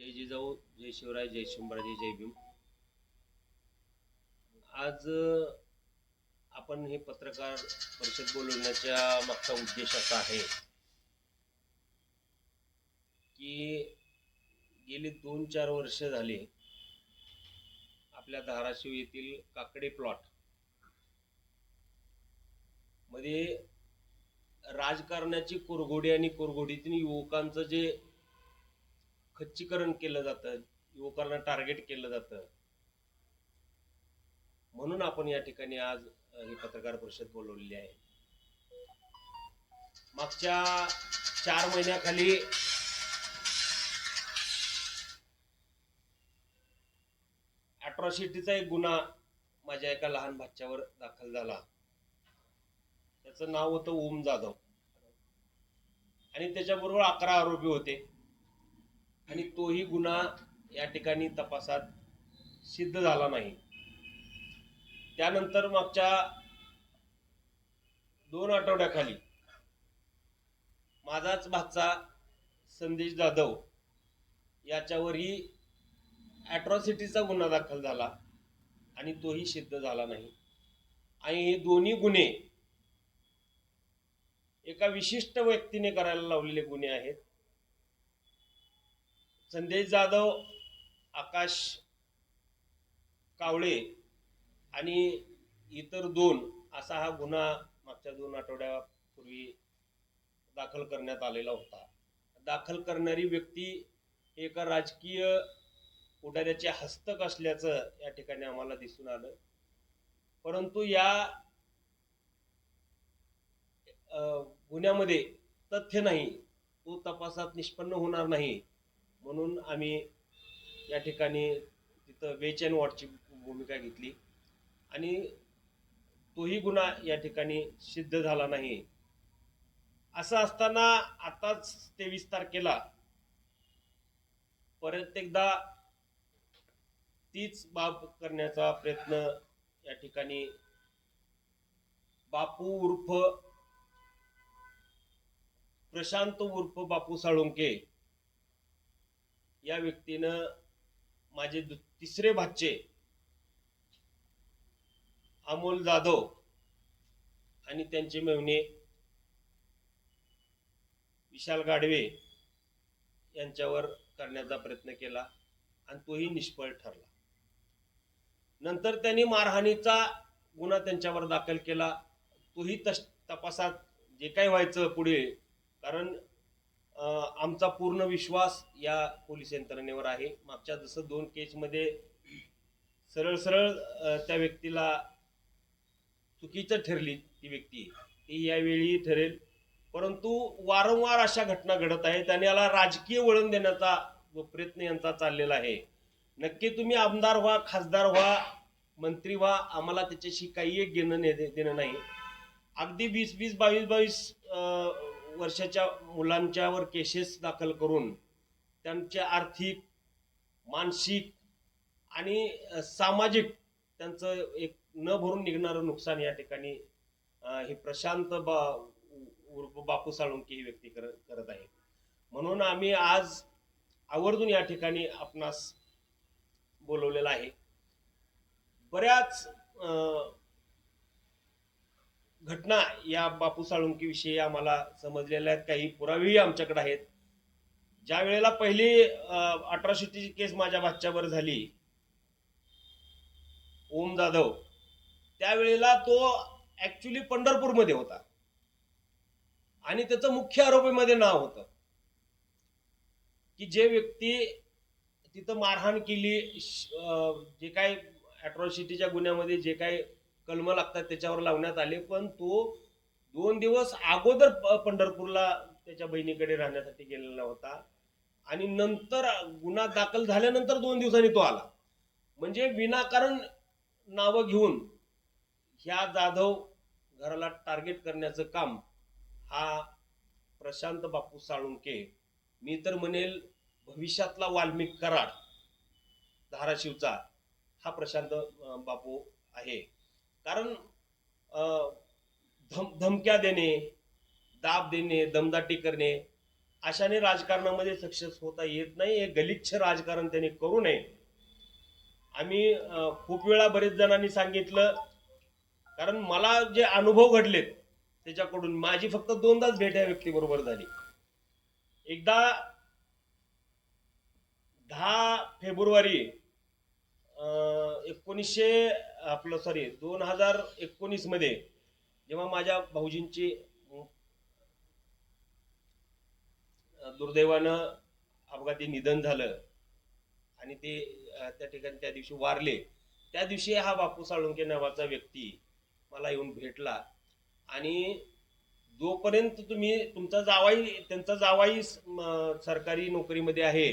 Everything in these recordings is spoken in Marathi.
जय जिजाऊ जय शिवराय जय शंभराजी जय भीम. आज आपण हे पत्रकार परिषद बोलवण्याच्या मागचा उद्देश असा आहे की गेली दोन चार वर्ष झाली आपल्या धाराशिव येथील काकडे प्लॉटमध्ये राजकारणाची कोरघोडी आणि कोरघोडीतील युवकांचं जे खच्चीकरण केलं जातं युवकांना टार्गेट केलं जातं. म्हणून आपण या ठिकाणी आज ही पत्रकार परिषद बोलवलेली आहे. मागच्या चार महिन्याखाली अट्रॉसिटीचा एक गुन्हा माझ्या एका लहान भाच्यावर दाखल झाला. त्याचं नाव होतं ओम जाधव. आणि त्याच्याबरोबर अकरा आरोपी होते. आणि तोही गुन्हा या ठिकाणी तपासात सिद्ध झाला नाही. त्यानंतर मागच्या दोन आठवड्याखाली माझाच भाचा संदेश जाधव याच्यावरही ॲट्रॉसिटीचा गुन्हा दाखल झाला आणि तोही सिद्ध झाला नाही. आणि हे दोन्ही गुन्हे एका विशिष्ट व्यक्तीने करायला लावलेले गुन्हे आहेत. संदेश जाधव आकाश कावळे आणि इतर दोन असा हा गुन्हा मागच्या दोन आठवड्यापूर्वी दाखल करण्यात आलेला होता. दाखल करणारी व्यक्ती एका राजकीय पुढाऱ्याचे हस्तक असल्याचं या ठिकाणी आम्हाला दिसून आलं. परंतु या गुन्ह्यामध्ये तथ्य नाही तो तपासात निष्पन्न होणार नाही. म्हणून आम्ही या ठिकाणी तिथं वेच अँड वॉटची भूमिका घेतली. आणि तोही गुन्हा या ठिकाणी सिद्ध झाला नाही. असं असताना आताच तेवीस तारखेला परत एकदा तीच बाब करण्याचा प्रयत्न या ठिकाणी बापू उर्फ प्रशांत उर्फ बापू साळुंके या व्यक्तीनं माझे दु- तिसरे भाचे अमोल जाधव आणि त्यांचे मेवणे विशाल गाडवे यांच्यावर करण्याचा प्रयत्न केला आणि तोही निष्फळ ठरला. नंतर त्यांनी मारहाणीचा गुन्हा त्यांच्यावर दाखल केला. तोही तश तपासात जे काही व्हायचं पुढे कारण आमचा पूर्ण विश्वास या पोलीस यंत्रणेवर आहे. मागच्या जसं दोन केसमध्ये सरळ सरळ त्या व्यक्तीला चुकीचं ठरली ती व्यक्ती. ती यावेळी ठरेल. परंतु वारंवार अशा घटना घडत आहेत आणि याला राजकीय वळण देण्याचा जो प्रयत्न यांचा चाललेला आहे. नक्की तुम्ही आमदार व्हा खासदार व्हा मंत्री व्हा आम्हाला त्याच्याशी काही एक घेणं ने- देणं नाही. अगदी वीस वीस बावीस बावीस वर्षाच्या मुलांच्यावर केसेस दाखल करून त्यांचे आर्थिक मानसिक आणि सामाजिक त्यांचं एक न भरून निघणारं नुकसान या ठिकाणी हे प्रशांत बा उर्फ बापू साळुंकी ही व्यक्ती कर करत आहे म्हणून आम्ही आज आवर्जून या ठिकाणी आपणास बोलवलेलं आहे. बऱ्याच घटना या बापू साळुंकीविषयी आम्हाला समजलेल्या आहेत. काही पुरावेही आमच्याकडे आहेत. ज्या वेळेला पहिली अठराशेची केस माझ्या भाच्यावर झाली ओम जाधव त्यावेळेला तो ॲक्च्युली पंढरपूरमध्ये होता. आणि त्याचं मुख्य आरोपीमध्ये नाव होतं. की जे व्यक्ती तिथं मारहाण केली जे काय अट्रॉसिटीच्या गुन्ह्यामध्ये जे काही कलम लागतात त्याच्यावर लावण्यात आले. पण तो दोन दिवस अगोदर प- पंढरपूरला त्याच्या बहिणीकडे राहण्यासाठी गेलेला होता. आणि नंतर गुन्हा दाखल झाल्यानंतर दोन दिवसांनी तो आला. म्हणजे विनाकारण नावं घेऊन ह्या जाधव घराला टार्गेट करण्याचं काम हा प्रशांत बापू साळुंके मी तर म्हणेल भविष्यातला वाल्मिक कराड धाराशिवचा हा प्रशांत बापू आहे. कारण धम धमक्या देणे दाब देणे दमदाटी करणे अशाने राजकारणामध्ये सक्सेस होता येत नाही. हे गलिच्छ राजकारण त्यांनी करू नये. आम्ही खूप वेळा बरेच जणांनी सांगितलं कारण मला जे अनुभव घडलेत त्याच्याकडून माझी फक्त दोनदाच भेट या व्यक्तीबरोबर झाली. एकदा दहा फेब्रुवारी एकोणीसशे आपलं सॉरी दोन हजार एकोणीसमध्ये जेव्हा माझ्या भाऊजींची दुर्दैवानं अपघाती निधन झालं आणि ते त्या ठिकाणी त्या दिवशी वारले त्या दिवशी हा बापू साळुंके नावाचा व्यक्ती मला येऊन भेटला आणि जोपर्यंत तुम्ही तुमचा जावाई त्यांचा जावाई सरकारी नोकरीमध्ये आहे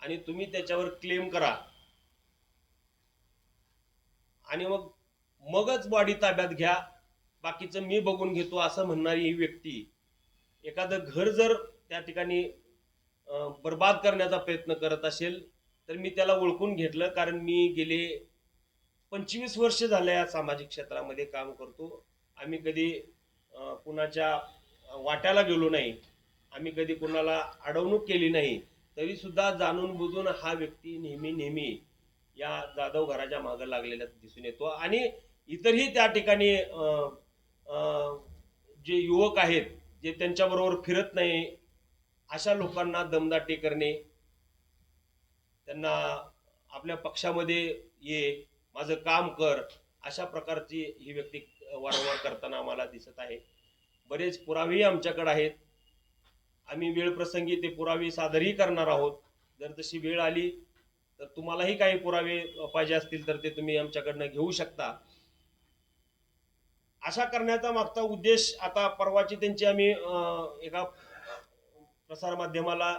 आणि तुम्ही त्याच्यावर क्लेम करा आणि मग मगच बॉडी ताब्यात घ्या. बाकीचं मी बघून घेतो असं म्हणणारी ही व्यक्ती एखादं घर जर त्या ठिकाणी बर्बाद करण्याचा प्रयत्न करत असेल तर मी त्याला ओळखून घेतलं. कारण मी गेले पंचवीस वर्ष झालं या सामाजिक क्षेत्रामध्ये काम करतो. आम्ही कधी कुणाच्या वाट्याला गेलो नाही. आम्ही कधी कुणाला अडवणूक केली नाही. तरीसुद्धा जाणून बुजून हा व्यक्ती नेहमी नेहमी या जाधव घराच्या मागं लागलेला दिसून येतो. आणि इतरही त्या ठिकाणी जे युवक आहेत जे त्यांच्याबरोबर फिरत नाही अशा लोकांना दमदाटी करणे त्यांना आपल्या पक्षामध्ये ये माझं काम कर अशा प्रकारची ही व्यक्ती वारंवार करताना आम्हाला दिसत आहे. बरेच पुरावेही आमच्याकडे आहेत. आम्ही वेळ प्रसंगी ते पुरावे सादरही करणार आहोत. जर तशी वेळ आली तर तुम्हालाही काही पुरावे पाहिजे असतील तर ते तुम्ही आमच्याकडनं घेऊ शकता. अशा करण्याचा मागचा उद्देश आता परवाची त्यांची आम्ही एका प्रसारमाध्यमाला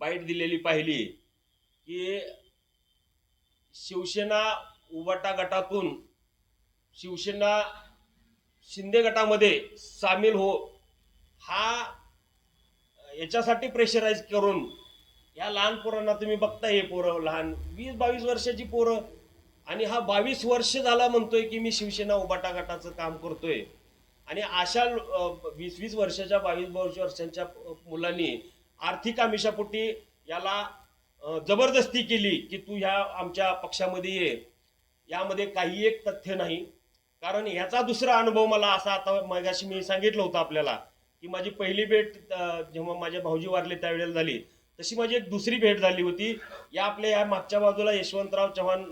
बाईट दिलेली पाहिली की शिवसेना उबाटा गटातून शिवसेना शिंदे गटामध्ये सामील हो हा याच्यासाठी प्रेशराईज करून या लहान पोरांना तुम्ही बघता हे पोरं लहान वीस बावीस वर्षाची पोरं. आणि हा बावीस वर्ष झाला म्हणतोय की मी शिवसेना उबाटा गटाचं काम करतोय. आणि अशा वीस वीस वर्षाच्या बावीस बावीस वर्षांच्या मुलांनी आर्थिक आमिषापोटी याला जबरदस्ती केली की तू ह्या आमच्या पक्षामध्ये ये. यामध्ये काही एक तथ्य नाही. कारण ह्याचा दुसरा अनुभव मला असा आता मगाशी मी सांगितलं होतं आपल्याला की माझी पहिली भेट जेव्हा माझे भाऊजी वारले त्यावेळेला झाली. तशी माझी एक दुसरी भेट झाली होती. या आपल्या या मागच्या बाजूला यशवंतराव चव्हाण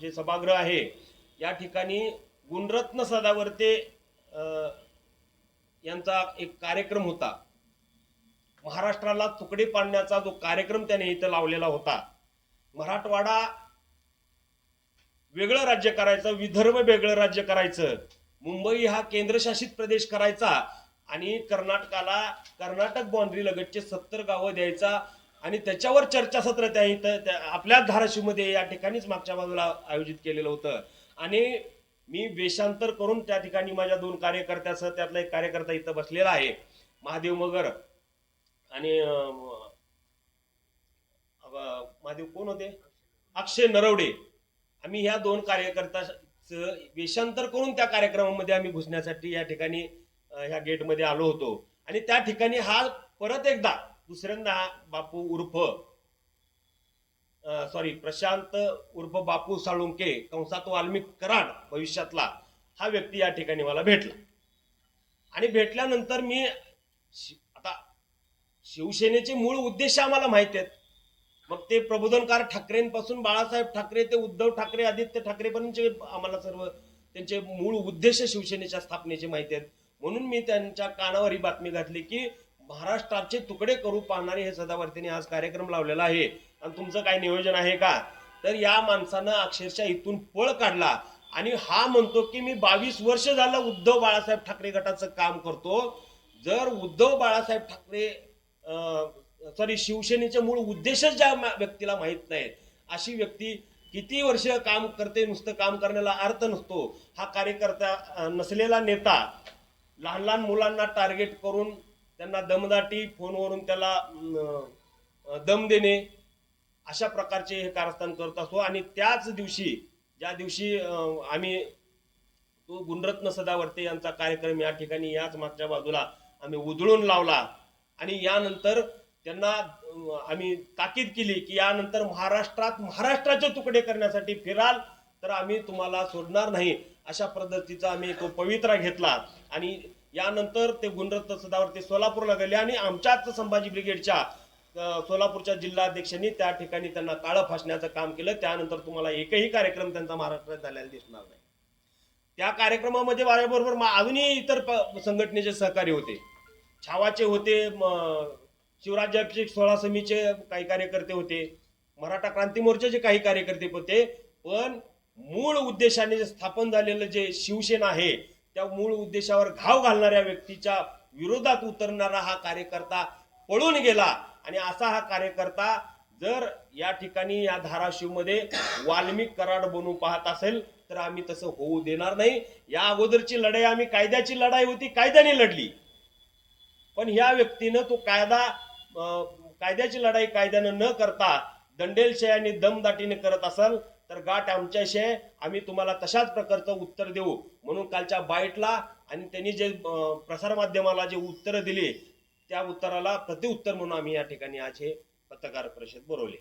जे सभागृह आहे या ठिकाणी गुणरत्न सदावर्ते यांचा एक कार्यक्रम होता. महाराष्ट्राला तुकडे पाडण्याचा जो कार्यक्रम त्याने इथं लावलेला होता. मराठवाडा वेगळं राज्य करायचं विदर्भ वेगळं राज्य करायचं मुंबई हा केंद्रशासित प्रदेश करायचा आणि कर्नाटकाला कर्नाटक बाँड्री लगतचे सत्तर गावं द्यायचा आणि त्याच्यावर चर्चासत्र त्या इथं त्या- धाराशिवमध्ये या ठिकाणीच मागच्या बाजूला आयोजित केलेलं होतं. आणि मी वेषांतर करून त्या ठिकाणी माझ्या दोन कार्यकर्त्यासह त्यातला एक कार्यकर्ता इथं बसलेला आहे महादेव मगर. आणि महादेव कोण होते? अक्षय नरवडे. आम्ही ह्या दोन कार्यकर्त्याचं वेषांतर करून त्या कार्यक्रमामध्ये आम्ही घुसण्यासाठी या ठिकाणी ह्या गेटमध्ये आलो होतो. आणि त्या ठिकाणी हा परत एकदा दुसऱ्यांदा हा बापू उर्फ सॉरी प्रशांत उर्फ बापू साळुंके कंसात वाल्मिक कराड भविष्यातला हा व्यक्ती या ठिकाणी मला भेटला. आणि भेटल्यानंतर मी आता शिवसेनेचे मूळ उद्देश आम्हाला माहिती आहेत. मग ते प्रबोधनकार ठाकरेंपासून बाळासाहेब ठाकरे ते उद्धव ठाकरे आदित्य ठाकरेपर्यंतचे आम्हाला सर्व त्यांचे मूळ उद्देश शिवसेनेच्या स्थापनेचे माहिती आहेत. म्हणून मी त्यांच्या कानावर ही बातमी घातली की महाराष्ट्राचे तुकडे करू पाहणारे हे सदावर्तीने आज कार्यक्रम लावलेला आहे. आणि तुमचं काय नियोजन आहे का? तर या माणसानं अक्षरशः इथून पळ काढला. आणि हा म्हणतो की मी बावीस वर्ष झालं उद्धव बाळासाहेब ठाकरे गटाचं काम करतो. जर उद्धव बाळासाहेब ठाकरे सॉरी शिवसेनेचे मूळ उद्देशच ज्या व्यक्तीला माहीत नाहीत अशी व्यक्ती किती वर्ष काम करते नुसतं काम करण्याला अर्थ नसतो. हा कार्यकर्ता नसलेला नेता लहान लहान मुलांना टार्गेट करून त्यांना दमदाटी फोनवरून त्याला दम देणे अशा प्रकारचे हे कारस्थान करत असतो. आणि त्याच दिवशी ज्या दिवशी आम्ही तो गुणरत्न सदावर्ते यांचा कार्यक्रम या ठिकाणी याच मागच्या बाजूला आम्ही उधळून लावला. आणि यानंतर त्यांना आम्ही ताकीद केली की यानंतर महाराष्ट्रात महाराष्ट्राचे तुकडे करण्यासाठी फिराल तर आम्ही तुम्हाला सोडणार नाही. अशा पद्धतीचा आम्ही एक पवित्रा घेतला. आणि यानंतर ते गुणरत्न सदावरती सोलापूरला गेले आणि आमच्याच संभाजी ब्रिगेडच्या सोलापूरच्या जिल्हाध्यक्षांनी त्या ठिकाणी त्यांना काळं फासण्याचं काम केलं. त्यानंतर तुम्हाला एकही कार्यक्रम त्यांचा महाराष्ट्रात झालेला दिसणार नाही. त्या कार्यक्रमामध्ये वाऱ्याबरोबर अजूनही इतर प- संघटनेचे सहकारी होते. छावाचे होते शिवराज्याभिषेक सोळा समीचे काही कार्यकर्ते होते. मराठा क्रांती मोर्चाचे काही कार्यकर्ते होते. पण मूळ उद्देशाने जे स्थापन झालेलं जे शिवसेना आहे त्या मूळ उद्देशावर घाव घालणाऱ्या व्यक्तीच्या विरोधात उतरणारा हा कार्यकर्ता पळून गेला. आणि असा हा कार्यकर्ता जर या ठिकाणी या धाराशिवमध्ये वाल्मिक कराड बनून पाहत असेल तर आम्ही तसं होऊ देणार नाही. या अगोदरची लढाई आम्ही कायद्याची लढाई होती कायद्याने लढली. पण ह्या व्यक्तीनं तो कायदा कायद्याची लढाई कायद्यानं न करता दंडेलशाही आणि दमदाटीने करत असाल तर गाठ आमच्याशी आहे. आम्ही तुम्हाला तशाच प्रकारचं उत्तर देऊ. म्हणून कालच्या बाईटला आणि त्यांनी जे प्रसारमाध्यमाला जे उत्तरं दिली त्या उत्तराला प्रतिउत्तर म्हणून आम्ही या ठिकाणी आज हे पत्रकार परिषद बोलवली.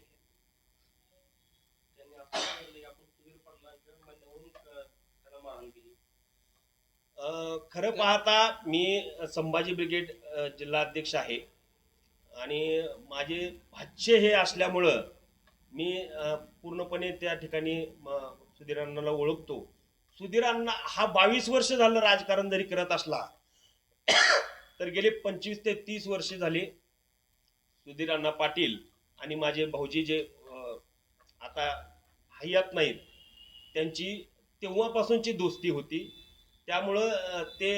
खरं पाहता मी संभाजी ब्रिगेड जिल्हाध्यक्ष आहे. आणि माझे भाष्य हे असल्यामुळं मी पूर्णपणे त्या ठिकाणी सुधीरांनाला ओळखतो. सुधीरांना हा बावीस वर्ष झालं राजकारण जरी करत असला तर गेले पंचवीस ते तीस वर्षे झाले सुधीरांना पाटील आणि माझे भाऊजी जे आता हयात नाहीत त्यांची तेव्हापासूनची दोस्ती होती. त्यामुळं ते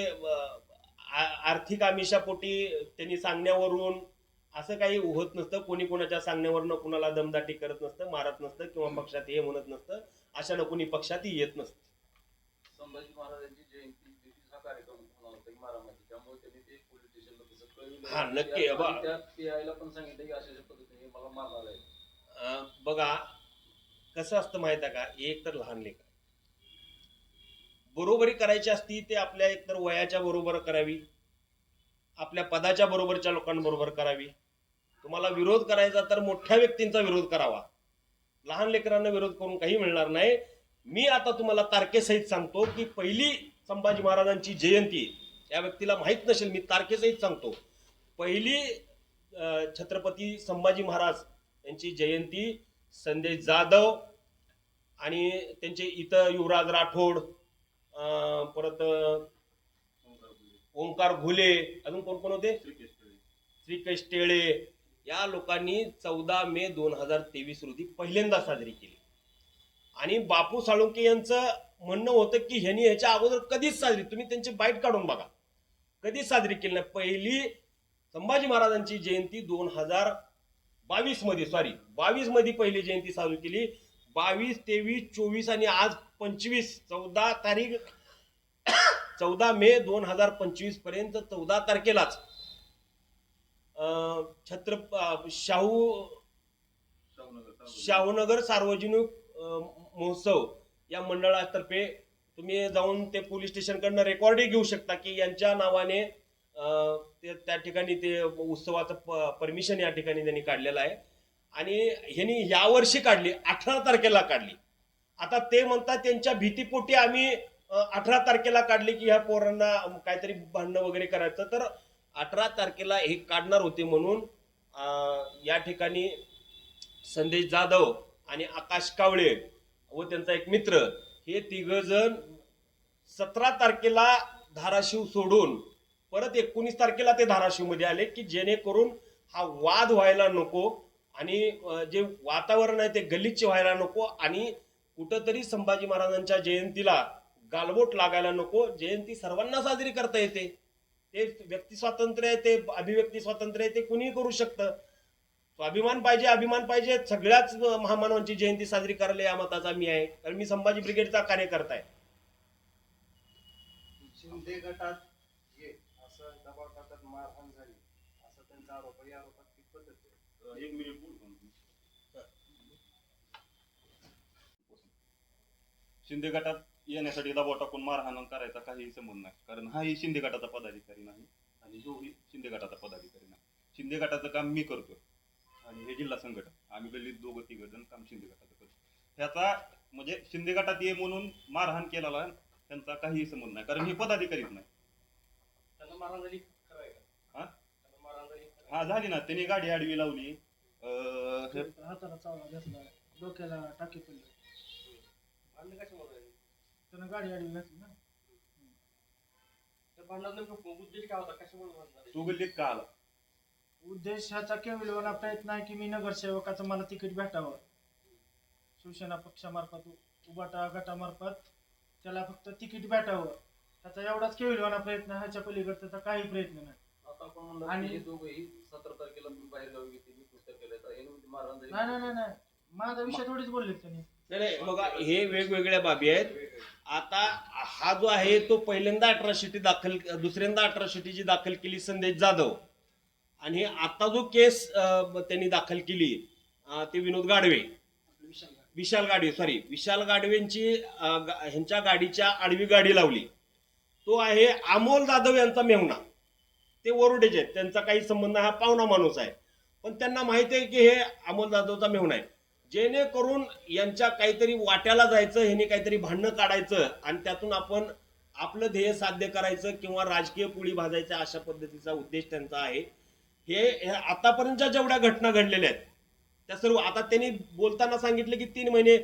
आर्थिक आमिषापोटी त्यांनी सांगण्यावरून असं काही होत नसतं. कोणी कोणाच्या सांगण्यावरनं कुणाला दमदाटी करत नसतं मारत नसतं किंवा पक्षात हे म्हणत नसतं. अशानं कोणी पक्षातही येत नसतं. संभाजी महाराजांची जयंती दिवशी हा कार्यक्रम होणार होता मारामारी त्यामुळे त्यांनी ते पोलीस स्टेशनला तसं कळविलं नक्की. त्या- बा- आणि त्या पीआयला पण सांगितलं की अशा अशा पद्धतीने मला मारणार आहे. अ, बघा कसं असतं माहिती आहे का? एक तर लहान लेकर बरोबरी करायची असती ते आपल्या एकतर वयाच्या बरोबर करावी. आपल्या पदाच्या बरोबरच्या लोकांबरोबर करावी. तुम्हाला विरोध करायचा तर मोठ्या व्यक्तींचा विरोध करावा. लहान लेकरांना विरोध करून काही मिळणार नाही. मी आता तुम्हाला तारखेसहित सांगतो की पहिली संभाजी महाराजांची जयंती या व्यक्तीला माहीत नसेल मी तारखेसहित सांगतो. पहिली छत्रपती संभाजी महाराज यांची जयंती संदेश जाधव आणि त्यांचे इतर युवराज राठोड परत ओंकार घुले अजून कोण कोण होते श्रीकेश टेळे या लोकांनी चौदा मे दोन हजार तेवीस रोजी पहिल्यांदा साजरी केली. आणि बापू साळुंके यांचं म्हणणं होतं की ह्यांनी ह्याच्या अगोदर कधीच साजरी तुम्ही त्यांची बाईट काढून बघा. कधीच साजरी केली नाही. पहिली संभाजी महाराजांची जयंती दोन हजार बावीसमध्ये सॉरी बावीसमध्ये पहिली जयंती साजरी केली. बावीस तेवीस चोवीस आणि आज पंचवीस चौदा तारीख चौदा मे दोन हजार पंचवीसपर्यंत चौदा तारखेलाच छत्र शाहू शाहूनगर सार्वजनिक महोत्सव या मंडळातर्फे तुम्ही जाऊन ते पोलीस स्टेशनकडनं रेकॉर्डही घेऊ शकता की यांच्या नावाने ते त्या ठिकाणी ते उत्सवाचं परमिशन या ठिकाणी त्यांनी काढलेलं आहे. आणि ह्यांनी यावर्षी काढली अठरा तारखेला काढली. आता ते म्हणतात त्यांच्या भीतीपोटी आम्ही अठरा तारखेला काढली की ह्या पोरांना काहीतरी भांडणं वगैरे करायचं. तर अठरा तारखेला हे काढणार होते म्हणून या ठिकाणी संदेश जाधव आणि आकाश कावळे व त्यांचा एक मित्र हे तिघजण सतरा तारखेला धाराशिव सोडून परत एकोणीस तारखेला ते धाराशिवमध्ये आले की जेणेकरून हा वाद व्हायला नको आणि जे वातावरण आहे ते गलिच्छ व्हायला नको आणि कुठंतरी संभाजी महाराजांच्या जयंतीला गालबोट लागायला नको. जयंती सर्वांना साजरी करता येते. ते व्यक्ती स्वातंत्र्य आहे ते अभिव्यक्ती स्वातंत्र्य आहे ते कुणीही करू शकतं. स्वाभिमान पाहिजे अभिमान पाहिजे. सगळ्याच महामानवांची जयंती साजरी करायला या मताचा मी आहे. कारण मी संभाजी ब्रिगेडचा कार्यकर्ता आहे. शिंदे गटात ये असं दबाव टाकत मारहाण झाली असा त्यांचा आरोप आहे. या आरोपात कितपत आहे? एक मिनिट बोल शिंदे गटात येण्यासाठी दबाव टाकून मारहाण करायचा काही संबंध नाही. कारण हाही शिंदे गटाचा पदाधिकारी नाही आणि जोही शिंदे गटाचा पदाधिकारी नाही. शिंदे गटाचं काम मी करतो आणि हे जिल्हा संघटन आम्ही गल्लीत दोघं तिघ जण काम शिंदे गटाचं करतो ह्याचा म्हणजे शिंदे गटात ये म्हणून मारहाण केलेला त्यांचा काहीही संबंध नाही. कारण हे पदाधिकारीच नाही. त्यांना मारहाण झाली खरं आहे का? हा? झाली? हा ना. त्यांनी गाडी आडवी लावली. अं, हे हाताला चावला घेतला डोक्याला टाकी पडली? त्यानं गाडी आडवी घातली ना. त्या भांडणात नेमकं उद्देश काय होता? कशामुळे भांडण झाले? तो गल्लीत का आला? उद्देश ह्याचा केवळ प्रयत्न आहे की मी नगरसेवकाचं मला तिकीट भेटावं. शिवसेना पक्षामार्फत उबाटा गटामार्फत त्याला फक्त तिकीट भेटावं. त्याचा एवढाच केवळ प्रयत्न आहे ह्याच्या पलीकडे त्याचा काही प्रयत्न नाही. आता आपण म्हणलं आणि- की हे दोघंही सतरा तारखेला तुम्ही बाहेर गावी घेतली मी पुस्तक केलं तर हे म्हणजे मारहाण झाली. नाही नाही नाही नाही. माझा विषय थोडीच बोलले त्यांनी. नाही बघा हे वेगवेगळ्या बाबी आहेत. आता हा जो आहे तो पहिल्यांदा अठराशेटी दाखल दुसऱ्यांदा अठराशेटीची दाखल केली संदेश जाधव. आणि आता जो केस त्यांनी दाखल केली ते विनोद गाडवे. विशाल गाडवे सॉरी विशाल गाडवेंची ह्यांच्या गाडीच्या आडवी गाडी लावली. तो आहे अमोल जाधव यांचा मेहुणा. ते वरुडेचे आहेत. त्यांचा काही संबंध हा पाहुणा माणूस आहे. पण त्यांना माहिती आहे की हे अमोल जाधवचा मेहुणा आहे. जेणेकरून यांच्या काहीतरी वाट्याला जायचं ह्याने काहीतरी भांडणं काढायचं आणि त्यातून आपण आपलं ध्येय साध्य करायचं किंवा राजकीय पुळी भाजायचं अशा पद्धतीचा उद्देश त्यांचा आहे. हे आतापर्यंतच्या जेवढ्या घटना घडलेल्या आहेत त्या सर्व आता त्यांनी बोलताना सांगितलं की तीन महिने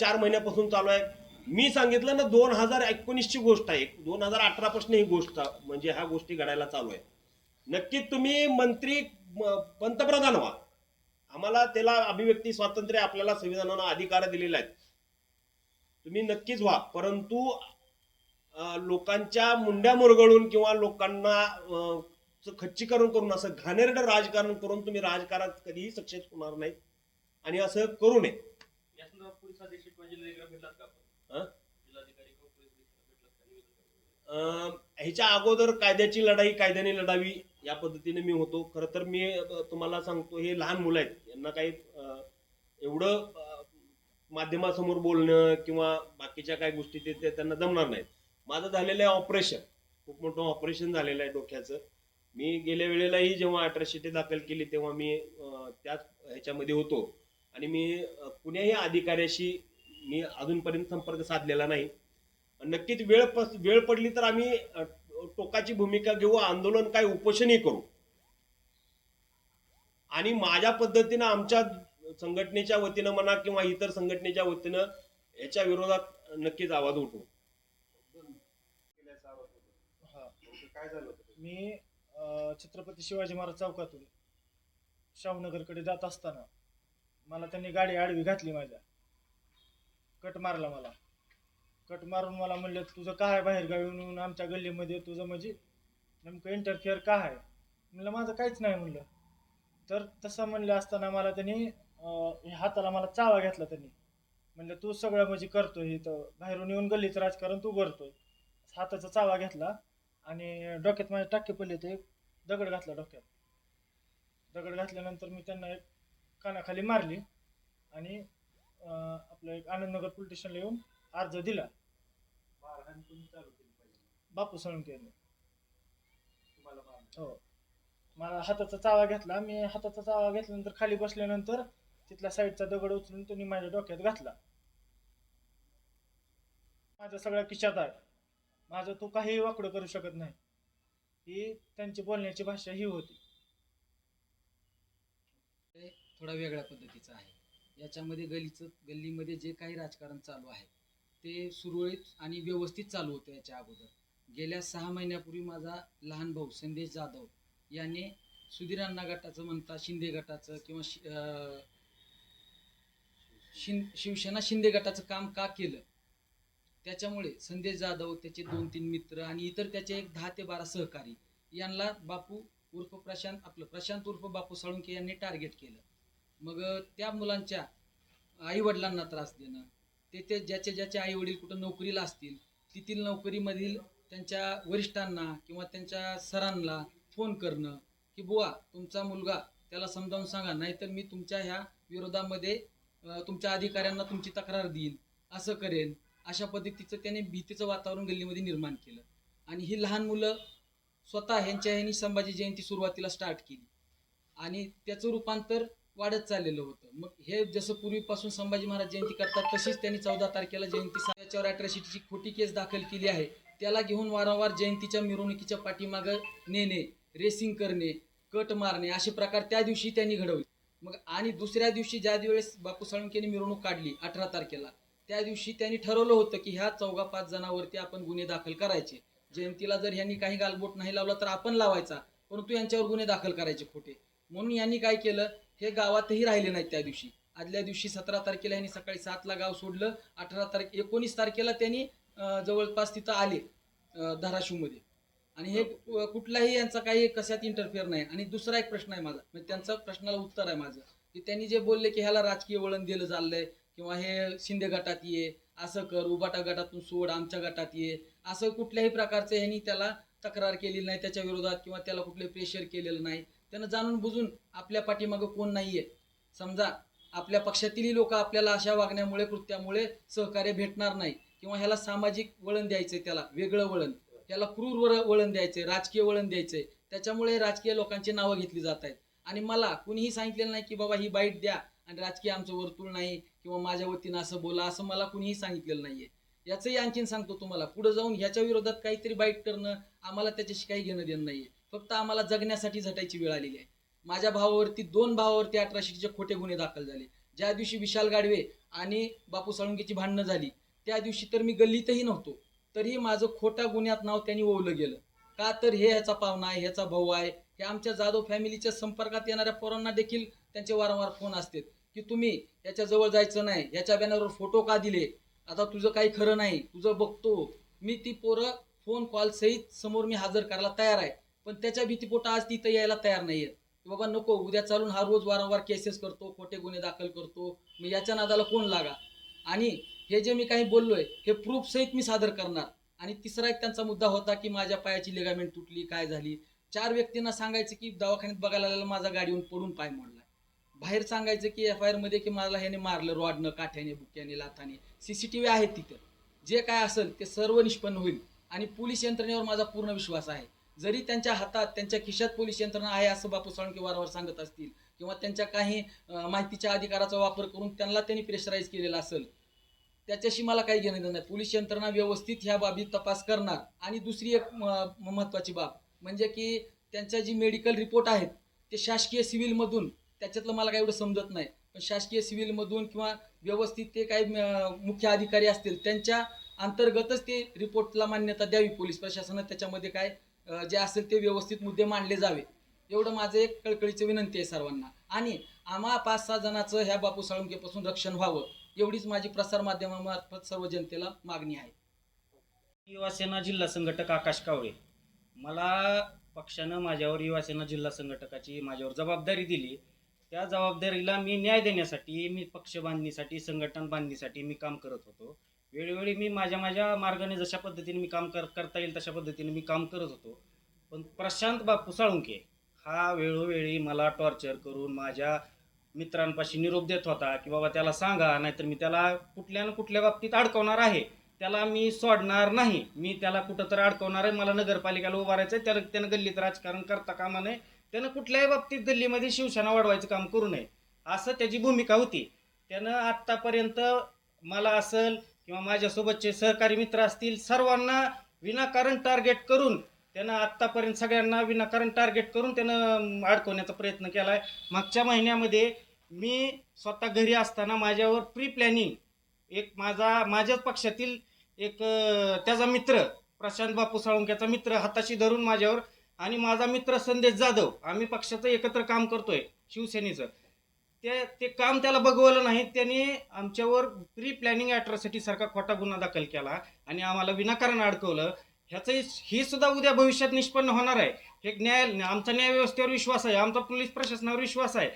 चार महिन्यापासून चालू आहे. मी सांगितलं ना दोन हजार एकोणीसची गोष्ट आहे. दोन हजार अठरापासून ही गोष्ट म्हणजे ह्या गोष्टी घडायला चालू आहे. नक्कीच तुम्ही मंत्री पंतप्रधान व्हा. आम्हाला त्याला अभिव्यक्ती स्वातंत्र्य आपल्याला संविधानानं अधिकार दिलेला आहेत. तुम्ही नक्कीच व्हा. परंतु लोकांच्या मुंड्या मुरगळून किंवा लोकांना खच्चीकरण करून असं घाणेरडं राजकारण करून तुम्ही राजकारणात कधीही सक्सेस होणार नाहीत आणि असं करू नये. ह्याच्या अगोदर कायद्याची लढाई कायद्याने लढावी. या पद्धतीने मी होतो. खरं तर मी तुम्हाला सांगतो हे लहान मुलं आहेत. यांना काही एवढं माध्यमासमोर बोलणं किंवा बाकीच्या काही गोष्टी ते त्यांना जमणार नाहीत. माझं झालेलं आहे ऑपरेशन. खूप मोठं ऑपरेशन झालेलं आहे डोक्याचं. मी गेल्या वेळेलाही जेव्हा अठराशे दाखल केली तेव्हा मी त्याच ह्याच्यामध्ये होतो. आणि मी कुण्याही अधिकाऱ्याशी मी अजूनपर्यंत संपर्क साधलेला नाही. नक्कीच वेळ पस- वेळ पडली तर आम्ही टोकाची भूमिका घेऊ आंदोलन काय उपोषणही करू. आणि माझ्या पद्धतीनं आमच्या संघटनेच्या वतीनं म्हणा किंवा इतर संघटनेच्या वतीनं याच्या विरोधात नक्कीच आवाज उठवू काय झालं मी छत्रपती शिवाजी महाराज चौकातून शाहूनगरकडे जात असताना मला त्यांनी गाडी आडवी घातली माझ्या. कट मारला मला. कट मारून मला म्हणलं तुझं काय बाहेर गावी? येऊन आमच्या गल्लीमध्ये तुझं म्हणजे नेमकं इंटरफिअर का आहे? म्हणलं माझं काहीच नाही म्हणलं. तर तसं म्हणलं असताना मला त्यांनी हाताला मला चावा घेतला त्यांनी. म्हणलं तू सगळं म्हणजे करतोय इथं. बाहेरून येऊन गल्लीचं राजकारण तू करतोय हाताचा चावा घेतला आणि डोक्यात माझ्या टाके पडले ते दगड घातला डोक्यात. दगड घातल्यानंतर मी त्यांना एक कानाखाली मारली आणि आपलं एक आनंदनगर पोलीस स्टेशनला येऊन अर्ज दिला. मारहाण कोणी चालू केली पाहिजे बापू सोळंके यांनी. तुम्हाला हो. मला हाताचा चावा घेतला. मी हाताचा चावा घेतल्यानंतर खाली बसल्यानंतर तिथला साईडचा दगड उचलून त्यांनी माझ्या डोक्यात घातला. माझ्या सगळ्या किशात आहे. माझं तू काहीही वाकडं करू शकत नाही. ही त्यांची बोलण्याची भाषा ही होती. ते थोडा वेगळ्या पद्धतीचा आहे. याच्यामध्ये गलीचं गल्लीमध्ये जे काही राजकारण चालू आहे ते सुरळीत आणि व्यवस्थित चालू होतं याच्या अगोदर. गेल्या सहा महिन्यापूर्वी माझा लहान भाऊ संदेश जाधव याने सुधीर अण्णा गटाचं म्हणता शिंदे गटाचं किंवा शि अं, शिन शिवसेना शिंदे गटाचं काम का केलं? त्याच्यामुळे संदेश जाधव त्याचे दोन तीन मित्र आणि इतर त्याचे एक दहा ते बारा सहकारी यांना बापू उर्फ प्रशांत आपलं प्रशांत उर्फ बापू साळुंके यांनी टार्गेट केलं. मग त्या मुलांच्या आईवडिलांना त्रास देणं ते ते ज्याचे ज्याचे आई वडील कुठं नोकरीला असतील तेथील नोकरीमधील त्यांच्या वरिष्ठांना किंवा त्यांच्या सरांना फोन करणं की बुवा तुमचा मुलगा त्याला समजावून सांगा नाहीतर मी तुमच्या ह्या विरोधामध्ये तुमच्या अधिकाऱ्यांना तुमची तक्रार देईन असं करेन. अशा पद्धतीचं त्याने भीतीचं वातावरण गल्लीमध्ये निर्माण केलं. आणि ही लहान मुलं स्वतः ह्यांच्या ह्यांनी संभाजी जयंती सुरुवातीला स्टार्ट केली. आणि त्याचं रूपांतर वाढत चाललेलं होतं. मग हे जसं पूर्वीपासून संभाजी महाराज जयंती करतात तशीच त्यांनी चौदा तारखेला जयंती त्याच्यावर अट्रॅसिटीची खोटी केस दाखल केली आहे. त्याला घेऊन वारंवार जयंतीच्या मिरवणुकीच्या पाठीमागं नेणे रेसिंग करणे कट मारणे असे प्रकार त्या दिवशी त्यांनी घडवले. मग आणि दुसऱ्या दिवशी ज्या दिवस बापू साळुंकेने मिरवणूक काढली अठरा तारखेला त्या दिवशी त्यांनी ठरवलं होतं की ह्या चौघा पाच जणांवरती आपण गुन्हे दाखल करायचे. जयंतीला जर ह्यांनी काही गालबोट नाही लावला तर आपण लावायचा परंतु यांच्यावर गुन्हे दाखल करायचे खोटे. म्हणून यांनी काय केलं? हे गावातही राहिले नाहीत त्या दिवशी. आदल्या दिवशी सतरा तारखेला यांनी सकाळी सातला गाव सोडलं. अठरा तारखे एकोणीस तारखेला त्यांनी जवळपास तिथं आले धाराशिवमध्ये. आणि हे कुठलाही यांचा काही कशात इंटरफेअर नाही. आणि दुसरा एक प्रश्न आहे माझा. म्हणजे त्यांचा प्रश्नाला उत्तर आहे माझं. की त्यांनी जे बोलले की ह्याला राजकीय वळण दिलं चाललंय किंवा हे शिंदे गटात ये असं कर उबाटा गटातून सोड आमच्या गटात ये असं कुठल्याही प्रकारचं ह्यांनी त्याला तक्रार केलेली नाही त्याच्या विरोधात किंवा त्याला कुठले प्रेशर केलेलं नाही. त्यानं जाणून बुजून आपल्या पाठीमागं कोण नाहीये. समजा आपल्या पक्षातीलही लोक आपल्याला अशा वागण्यामुळे कृत्यामुळे सहकार्य भेटणार नाही. किंवा ह्याला सामाजिक वळण द्यायचंय त्याला वेगळं वळण. त्याला क्रूर वळण द्यायचंय राजकीय वळण द्यायचंय. त्याच्यामुळे राजकीय लोकांची नावं घेतली जात आहेत. आणि मला कुणीही सांगितलेलं नाही की बाबा ही बाईट द्या आणि राजकीय आमचं वर्तुळ नाही किंवा माझ्या वतीनं असं बोला असं मला कुणीही सांगितलेलं नाहीये. याचंही आणखीन सांगतो तुम्हाला. पुढे जाऊन ह्याच्या विरोधात काहीतरी बाईट करणं आम्हाला त्याच्याशी काही घेणं देणं नाहीये. फक्त आम्हाला जगण्यासाठी झटायची वेळ आलेली आहे. माझ्या भावावरती दोन भावावरती अठराशेचे खोटे गुन्हे दाखल झाले. ज्या दिवशी विशाल गाडवे आणि बापू साळुंकेची भांडणं झाली त्या दिवशी तर मी गल्लीतही नव्हतो. तरीही माझं खोट्या गुन्ह्यात नाव त्यांनी ओवलं गेलं. का तर हे ह्याचा पाहुणा आहे ह्याचा भाऊ आहे हे आमच्या जाधव फॅमिलीच्या संपर्कात येणाऱ्या पोरांना देखील त्यांचे वारंवार फोन असतात की तुम्ही याच्याजवळ जायचं नाही याच्या बॅनरवर फोटो का दिले? आता तुझं काही खरं नाही तुझं बघतो. मी ती पोरं फोन कॉल सहित समोर मी हजर करायला तयार आहे. पण त्याच्या भीतीपोटा आज तिथं यायला तयार नाहीयेत. की बाबा नको उद्या चालून हा रोज वारंवार केसेस करतो खोटे गुन्हे दाखल करतो मी याच्या नादाला कोण लागा? आणि हे जे मी काही बोललोय हे प्रूफ सहित मी सादर करणार. आणि तिसरा एक त्यांचा मुद्दा होता की माझ्या पायाची लिगामेंट तुटली काय झाली? चार व्यक्तींना सांगायचं की दवाखान्यात बघायला आलेला माझा गाडीहून पडून पाय मोडला. बाहेर सांगायचं की एफ आय आरमध्ये की मला ह्याने मारलं रॉडनं काठ्याने बुक्याने लाथाने. व्ही आहेत तिथं. जे काय असेल ते सर्व निष्पन्न होईल. आणि पोलीस यंत्रणेवर माझा पूर्ण विश्वास आहे. जरी त्यांच्या हातात त्यांच्या खिशात पोलीस यंत्रणा आहे असं बापू साळुंके वारंवार सांगत असतील किंवा त्यांच्या काही माहितीच्या अधिकाराचा वापर करून त्यांना त्यांनी प्रेशराईज केलेला असेल त्याच्याशी मला काही घेणं देणं नाही. पोलीस यंत्रणा व्यवस्थित ह्या बाबी तपास करणार. आणि दुसरी एक म- बाब म्हणजे की त्यांच्या जी मेडिकल रिपोर्ट आहेत ते शासकीय सिव्हिलमधून त्याच्यातलं मला काही एवढं समजत नाही. पण शासकीय सिव्हिलमधून किंवा व्यवस्थित ते काही मुख्य अधिकारी असतील त्यांच्या अंतर्गतच ते रिपोर्टला मान्यता द्यावी पोलीस प्रशासनात त्याच्यामध्ये काय जे असेल ते व्यवस्थित मुद्दे मांडले जावे. एवढं माझं एक कळकळीचं विनंती आहे सर्वांना. आणि आम्हा पाच सहा जणांचं ह्या बापू साळुंकेपासून रक्षण व्हावं एवढीच माझी प्रसारमाध्यमामार्फत सर्व जनतेला मागणी आहे. युवासेना जिल्हा संघटक आकाश कावळे मला पक्षानं माझ्यावर युवासेना जिल्हा संघटकाची माझ्यावर जबाबदारी दिली. त्या जबाबदारीला मी न्याय देण्यासाठी मी पक्ष बांधणीसाठी संघटन बांधणीसाठी मी काम करत होतो. वेळोवेळी मी माझ्या माझ्या मार्गाने जशा पद्धतीने मी काम कर करता येईल तशा पद्धतीने मी काम करत होतो. पण प्रशांत बापू साळुंके हा वेळोवेळी मला टॉर्चर करून माझ्या मित्रांपाशी निरोप देत होता की बाबा त्याला सांगा नाहीतर मी त्याला कुठल्या ना कुठल्या बाबतीत अडकवणार आहे. त्याला मी सोडणार नाही. मी त्याला कुठं तर अडकवणार आहे. मला नगरपालिकेला उभारायचं आहे त्याला त्यानं गल्लीत राजकारण करता कामा नये. त्यानं कुठल्याही बाबतीत गल्लीमध्ये शिवसेना वाढवायचं काम करू नये. असं त्याची भूमिका होती. त्यानं आत्तापर्यंत मला असेल किंवा माझ्यासोबतचे सहकारी मित्र असतील सर्वांना विनाकारण टार्गेट करून त्यानं आत्तापर्यंत सगळ्यांना विनाकारण टार्गेट करून त्यानं अडकवण्याचा प्रयत्न केला आहे मागच्या महिन्यामध्ये मी स्वतः घरी असताना माझ्यावर प्री प्लॅनिंग एक माझा माझ्याच पक्षातील एक त्याचा मित्र प्रशांत बापू साळुंक्याचा मित्र हाताशी धरून माझ्यावर आणि माझा मित्र संदेश जाधव आम्ही पक्षाचं एकत्र काम करतोय शिवसेनेचं. ते ते काम त्याला बघवलं नाही त्याने आमच्यावर प्री प्लॅनिंग अॅट्रॉसिटी सारखा खोटा गुन्हा दाखल केला आणि आम्हाला विनाकारण अडकवलं. ह्याचंही ही सुद्धा उद्या भविष्यात निष्पन्न होणार आहे. हे न्याय आमचा न्यायव्यवस्थेवर विश्वास आहे आमचा पोलीस प्रशासनावर विश्वास आहे.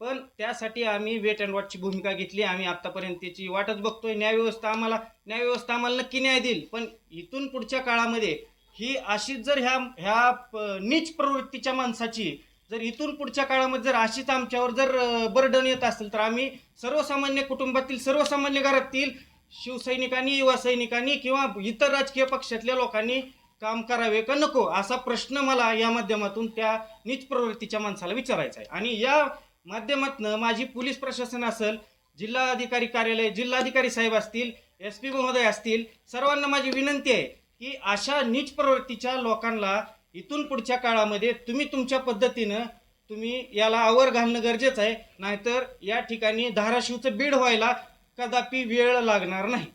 पण त्यासाठी आम्ही वेट अँड वॉटची भूमिका घेतली आम्ही आत्तापर्यंत त्याची वाटच बघतोय. न्यायव्यवस्था आम्हाला न्यायव्यवस्था आम्हाला नक्की न्याय देईल. पण इथून पुढच्या काळामध्ये ही अशीच जर ह्या ह्या प- नीच प्रवृत्तीच्या माणसाची जर इथून पुढच्या काळामध्ये जर अशीच आमच्यावर जर बर्डन येत असेल तर आम्ही सर्वसामान्य कुटुंबातील सर्वसामान्य घरातील शिवसैनिकांनी युवा सैनिकांनी किंवा इतर राजकीय पक्षातल्या लोकांनी काम करावे का नको असा प्रश्न मला या माध्यमातून त्या नीच प्रवृत्तीच्या माणसाला विचारायचा आहे. आणि या माध्यमातनं माझी पोलीस प्रशासन असेल जिल्हाधिकारी कार्यालय जिल्हाधिकारी साहेब असतील एस पी महोदय असतील सर्वांना माझी विनंती आहे की अशा नीच प्रवृत्तीच्या लोकांना इथून पुढच्या काळामध्ये तुम्ही तुमच्या पद्धतीनं तुम्ही याला आवर घालणं गरजेचं आहे. नाहीतर या ठिकाणी धाराशिवचं बीड व्हायला कदापि वेळ लागणार नाही.